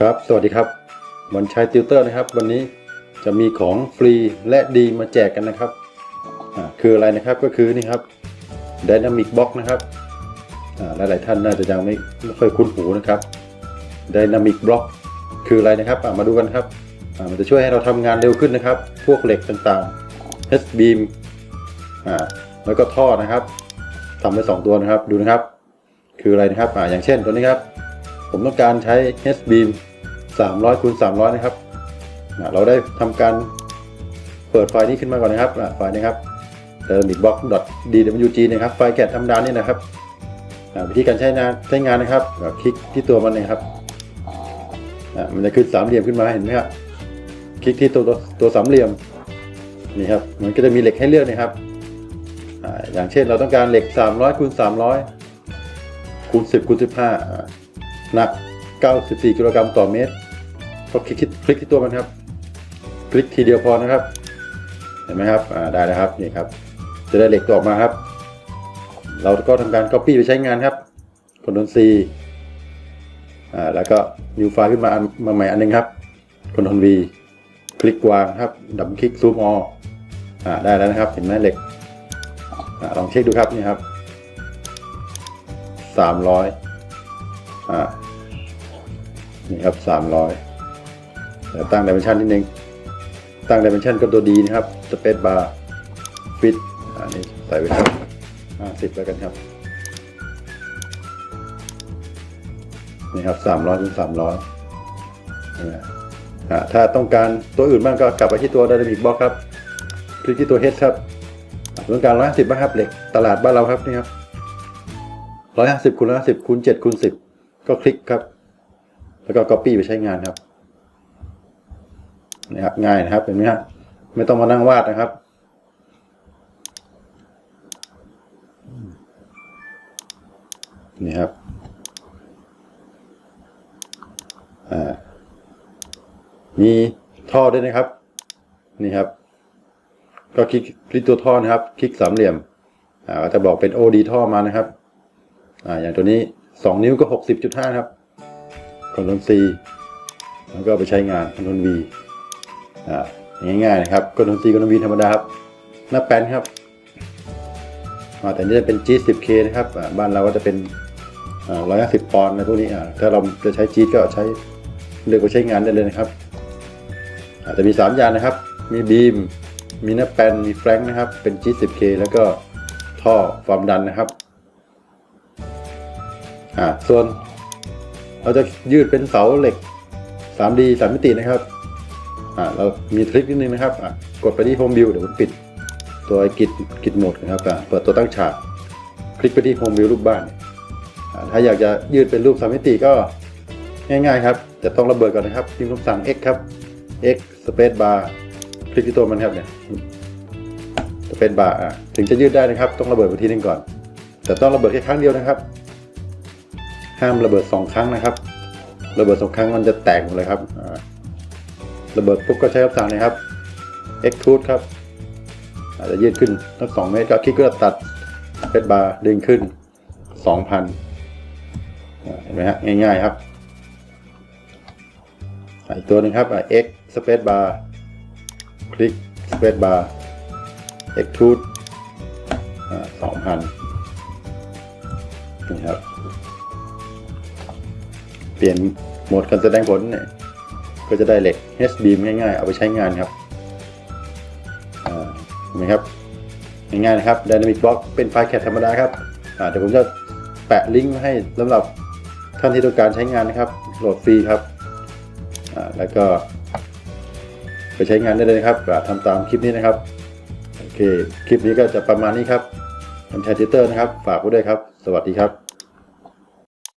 ครับ สวัสดีครับวันชัยติวเตอร์นะครับ วันนี้จะมีของฟรีและดีมาแจกกันนะครับคืออะไรนะครับก็คือนี่ครับ Dynamic Box นะครับอ่าหลายๆท่านน่าจะยังไม่ไม่ค่อยคุ้นหูนะครับ Dynamic Block คืออะไรนะครับมาดูกันครับมันจะช่วยให้เราทำงานเร็วขึ้นนะครับ พวกเหล็กต่างๆ H beam แล้วก็ท่อนะครับทำไว้สองตัวนะครับดูนะครับ คืออะไรนะครับออย่างเช่นตัวนี้ครับ ผมต้องการใช้ H beam 300คูณ300 นะครับ เราได้ทำการเปิดไฟล์นี้ขึ้นมาก่อนนะครับไฟล์นี้ครับ thermicbox.dwg นะครับ ไฟล์แกะธรรมดานี่นะครับ วิธีการใช้งานใช้งานนะครับ คลิกที่ตัวมันนะครับ มันจะขึ้นสามเหลี่ยมขึ้นมาเห็นไหมครับ คลิกที่ตัวตัวสามเหลี่ยมนี่ครับ มันก็จะมีเหล็กให้เลือกนะครับ อย่างเช่นเราต้องการเหล็ก300คูณ300คูณ10คูณ15อ่า หนัก 94 กิโลกรัมต่อเมตรก็คลิกที่คลิกที่ตัวมันครับ คลิกทีเดียวพอนะครับ เห็นไหมครับอ่าได้แล้วครับนี่ครับ จะได้เหล็กตัวออกมาครับ เราก็ทำการ Copy ไปใช้งานครับ Ctrl C อ่าแล้วก็ New File ขึ้นมาอันมาใหม่อันหนึงครับ Ctrl V คลิกวางครับดับคลิกซูมออ่าได้แล้วนะครับ เห็นไหมเหล็กอ่าลองเช็คดูครับนี่ครับ 300 อ่านี่ครับสามร้อยตั้งดิเมนชันนิดนึง ตั้งดิเมนชันก็ตัวดีนะครับสเปซบาร์ฟิตอันนี้ใส่ไปครับห้าสิบแล้วกันครับ นี่ครับสามร้อยถึงสามร้อยถ้าต้องการตัวอื่นบ้างก็กลับไปที่ตัว Dynamic Box ครับคลิกที่ตัว H ครับต้องการร้อยสิบบ้างครับเหล็กตลาดบ้านเราครับนี่ครับร้อยห้าสิบคูณร้อยห้าสิบคูณเจ็ดคูณสิบ ก็คลิกครับ แล้วก็ Copy ไปใช้งานครับนะครับง่ายนะครับเห็นไหมครับไม่ต้องมานั่งวาดนะครับนี่ครับอ่ามีท่อด้วยนะครับ นี่ครับ ก็คลิกคลิกตัวท่อนะครับ คลิกสามเหลี่ยม อ่าก็จะบอกเป็น OD ท่อมานะครับ อ่าอย่างตัวนี้ สองนิ้วก็หกสิบจุดห้าครับคอนโทรล C แล้วก็ไปใช้งานคอนโทรล V อ่าง่ายๆนะครับคอนโทรล C คอนโทรล V ธรรมดาครับหน้าแป้นครับอ่าแต่นี่จะเป็น G10K นะครับบ้านเราก็จะเป็นร้อ่า150ปอนด์ในพวกนี้อ่าถ้าเราจะใช้ G ก็ใช้เลือกไปใช้งานได้เลยนะครับ อาจจะมี3อย่างนะครับ มีบีม มีหน้าแป้นมีแฟลงนะครับ เป็น G10K แล้วก็ท่อความดันนะครับ อ่าส่วนเราจะยืดเป็นเสาเหล็ก 3D สามมิตินะครับอ่าเรามีทริคนิดนึงนะครับอ่ากดไปที่ Home View เดี๋ยวผมปิด ตัวกิจกิจโหมดนะครับอ่าเปิดตัวตั้งฉาก คลิกไปที่ Home View รูปบ้านอ่าถ้าอยากจะยืดเป็นรูปสามมิติก็ง่ายๆครับแต่ต้องระเบิดก่อนนะครับพิมพ์คำสั่ง X ครับ X space bar คลิกที่ตัวมันครับเนี่ย space bar อ่าถึงจะยืดได้นะครับ ต้องระเบิดไปทีนึงก่อน แต่ต้องระเบิดแค่ครั้งเดียวนะครับ ห้ามระเบิดสองครั้งนะครับระเบิดสองครั้งมันจะแตกหมดเลยครับระเบิดปุ๊บก็ใช้คำสั่งนะครับ extrude ครับ อาจจะยืดขึ้นตั้งสองเมตรก็คลิกก็ตัดเพชรบาร์ดึงขึ้นสองพันเห็นไหมฮะง่ายๆครับอีกตัวหนึงครับ x space bar คลิก space bar extrude สองพันนี่ครับ ปลี่ยนโหมดการแสดงผลเนี่ยก็จะได้เหล็ก H b m ง่ายๆ เอาไปใช้งานครับเห็นไหมครับง่ายๆนะครับ Dynamic Box เป็นไฟล์แคทธรรมดาครับเดี๋ยวผมจะแปะลิงก์ให้สำหรับท่านที่ต้องการใช้งานนะครับโหลดฟรีครับแล้วก็ ไปใช้งานได้เลยนะครับทำตามคลิปนี้นะครับโอเคคลิปนี้ก็จะประมาณนี้ครับผมชายทิเตอร์นะครับ ฝากไว้ด้วยครับ สวัสดีครับ